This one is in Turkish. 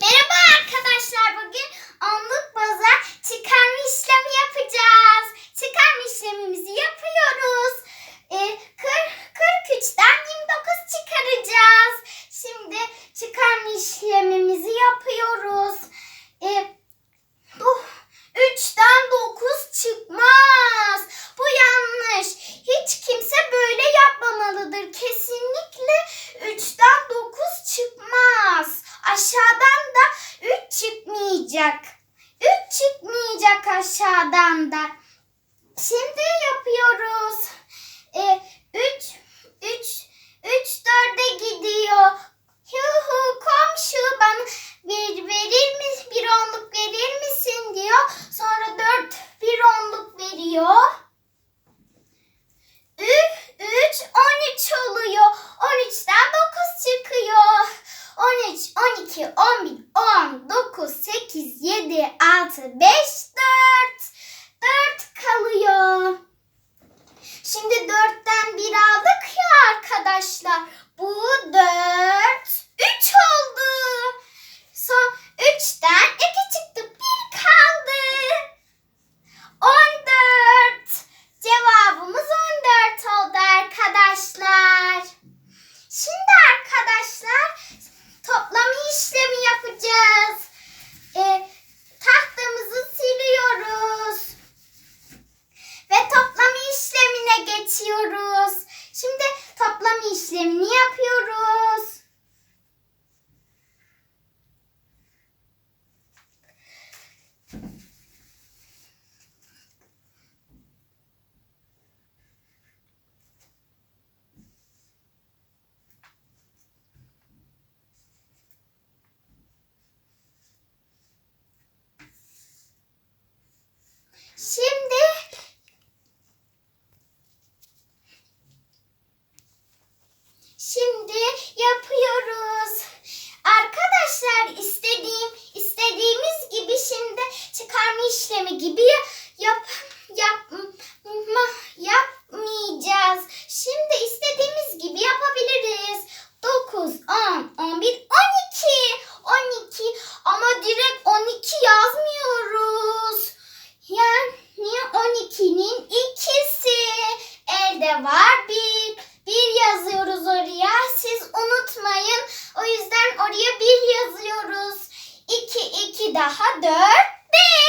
Merhaba arkadaşlar. Bugün onluk baza çıkarma işlemi yapacağız. Çıkarma işlemimizi yapıyoruz. Ee, kır- 43'ten 29 çıkaracağız. Şimdi çıkarma işlemimizi yapıyoruz. Ee, oh, 3'ten 9 çıkmaz. Bu yanlış. Hiç kimse böyle yapmamalıdır. Kesinlikle 3'ten 9 çıkmaz. Aşağıdan da 3 çıkmayacak. 3 çıkmayacak aşağıdan da. Şimdi yapıyoruz. E, 3 7 6 5 4 4 kalıyor. Şimdi 4'ten 1 aldık ya arkadaşlar. Bu 4 3 oldu. Son 3'ten 2 çıktı. 1 kaldı. 14. Cevabımız 14 oldu arkadaşlar. Şimdi yapıyoruz. Arkadaşlar istediğim istediğimiz gibi şimdi çıkarma işlemi gibi yap yapma yapmayacağız. Şimdi istediğimiz gibi yapabiliriz. 9 10 11 12 12 ama direkt 12 yazmıyoruz. Yani 12'nin ikisi elde var bir. Bir yazıyoruz oraya. Siz unutmayın. O yüzden oraya bir yazıyoruz. 2 2 daha 4 5.